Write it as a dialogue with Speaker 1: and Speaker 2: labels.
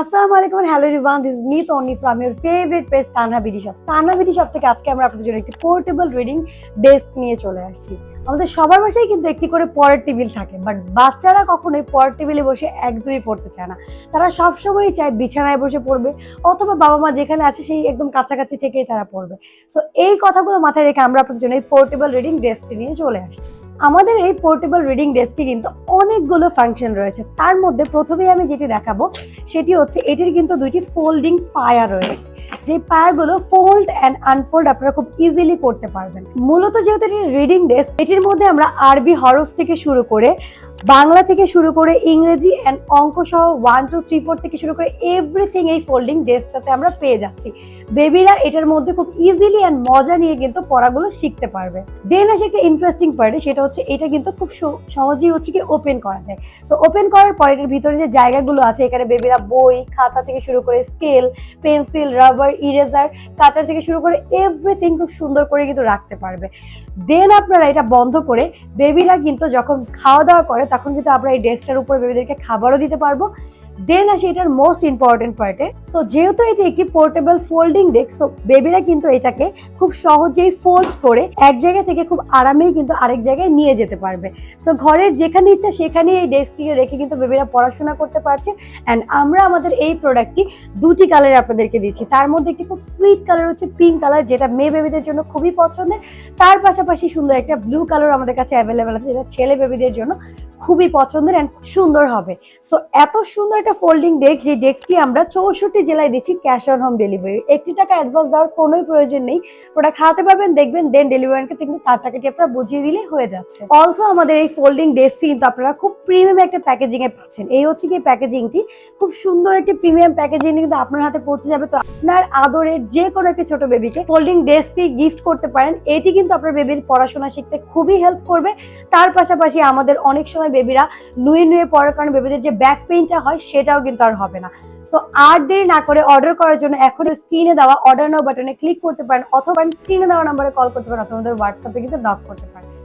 Speaker 1: আসসালামু আলাইকুম hello everyone this me Toni from your favourite page Tanha BD shop Tanha BD shop থেকে আজকে আমরা আপনাদের জন্য একটি পোর্টেবল রিডিং ডেস্ক নিয়ে চলে আসছি। আমাদের সবার বাসায় কিন্তু একটি করে পরের টেবিল থাকে বাট বাচ্চারা কখনোই পরের টেবিলে বসে একদমই পড়তে চায় না। তারা সবসময়ই চায় বিছানায় বসে পড়বে, অথবা বাবা মা যেখানে আছে সেই একদম কাছাকাছি থেকেই তারা পড়বে। সো এই কথাগুলো মাথায় রেখে আমরা আপনাদের জন্য এই পোর্টেবল রিডিং ডেস্কটি নিয়ে চলে আসছি। আমাদের এই পোর্টেবল রিডিং ডেস্কে কিন্তু অনেকগুলো ফাংশন রয়েছে। তার মধ্যে প্রথমেই আমি যেটি দেখাবো, সেটি হচ্ছে এটির কিন্তু দুইটি ফোল্ডিং পায়া রয়েছে। যে পায়াগুলো ফোল্ড অ্যান্ড আনফোল্ড আপনারা খুব ইজিলি করতে পারবেন। মূলত যেহেতু এটি রিডিং ডেস্ক এটির মধ্যে আমরা আরবি হরফ থেকে শুরু করে বাংলা থেকে শুরু করে ইংরেজি অ্যান্ড অঙ্ক সহ ওয়ান টু থ্রি ফোর থেকে শুরু করে এভরিথিং এই ফোল্ডিং ডেস্কটাতে আমরা পেয়ে যাচ্ছি। বেবিরা এটার মধ্যে খুব ইজিলি অ্যান্ড মজা নিয়ে কিন্তু পড়াগুলো শিখতে পারবে। দেন আসে একটা ইন্টারেস্টিং পার্টে সেটা হচ্ছে এটা কিন্তু খুব সহ- সহজেই হচ্ছে কি ওপেন করা যায়। সো ওপেন করার পর এটার ভিতরে যে জায়গাগুলো আছে, এখানে বেবিরা বই, খাতা থেকে শুরু করে scale pencil rubber eraser cutter থেকে শুরু করে এভরিথিং খুব সুন্দর করে কিন্তু রাখতে পারবে। দেন আপনারা এটা বন্ধ করে বেবিরা কিন্তু যখন খাওয়া দাওয়া করে তখন কিন্তু আমরা এই ডেস্কটার উপর বেবিদেরকে খাবারও দিতে পারব দেন আসে এটার মোস্ট ইম্পর্টেন্ট পার্টে সো যেহেতু এটি একটি পোর্টেবল ফোল্ডিং ডেস্ক সো বেবিরা কিন্তু এটাকে খুব সহজেই ফোল্ড করে এক জায়গা থেকে খুব আরামেই কিন্তু আরেক জায়গায় নিয়ে যেতে পারবে। সো ঘরের যেখানে ইচ্ছা সেখানে এই ডেস্কটিকে রেখে কিন্তু বেবিরা পড়াশোনা করতে পারছে। অ্যান্ড আমরা আমাদের এই প্রোডাক্টটি দুটি কালার আপনাদেরকে দিচ্ছি। তার মধ্যে একটি খুব সুইট কালার হচ্ছে পিঙ্ক কালার যেটা মেয়ে বেবিদের জন্য খুবই পছন্দের। তার পাশাপাশি সুন্দর একটা ব্লু কালার আমাদের কাছে অ্যাভেলেবেল আছে, যেটা ছেলে বেবিদের জন্য খুবই পছন্দের অ্যান্ড সুন্দর হবে। সো এত সুন্দর একটা ফোল্ডিং ডেস্ক যে ডেস্কটি আমরা চৌষট্টি জেলায় দিচ্ছি ক্যাশ অন হোম ডেলিভারি একটি টাকা অ্যাডভান্স দেওয়ার কোনোই প্রয়োজন নেই। প্রোডাক্ট হাতে পাবেন, দেখবেন দেন ডেলিভারিকে কিন্তু তার টাকাটি আপনারা বুঝিয়ে দিলে হয়ে যাচ্ছে। অলসো আমাদের এই ফোল্ডিং ডেস্কটি কিন্তু আপনারা খুব প্রিমিয়াম একটা প্যাকেজিং এ পাচ্ছেন। এই হচ্ছে কি প্যাকেজিংটি খুব সুন্দর একটি প্রিমিয়াম প্যাকেজিং কিন্তু আপনার হাতে পৌঁছে যাবে। তো আপনার আদরের যে কোনো একটি ছোট বেবিকে ফোল্ডিং ডেস্কটি গিফট করতে পারেন। এটি কিন্তু আপনার বেবির পড়াশোনা শিখতে খুবই হেল্প করবে। তার পাশাপাশি আমাদের অনেক সময় বেবিরা নুয়ে নুয়ে পড়ার কারণে বেবিদের যে ব্যাক পেইনটা হয় সেটাও কিন্তু আর হবে না। সো আর দেরি না করে অর্ডার করার জন্য এখন স্ক্রিনে দেওয়া অর্ডার নাও বাটনে ক্লিক করতে পারেন অথবা স্ক্রিনে দেওয়া নাম্বারে কল করতে পারেন অথবা আমাদের হোয়াটসঅ্যাপে কিন্তু নক করতে পারেন।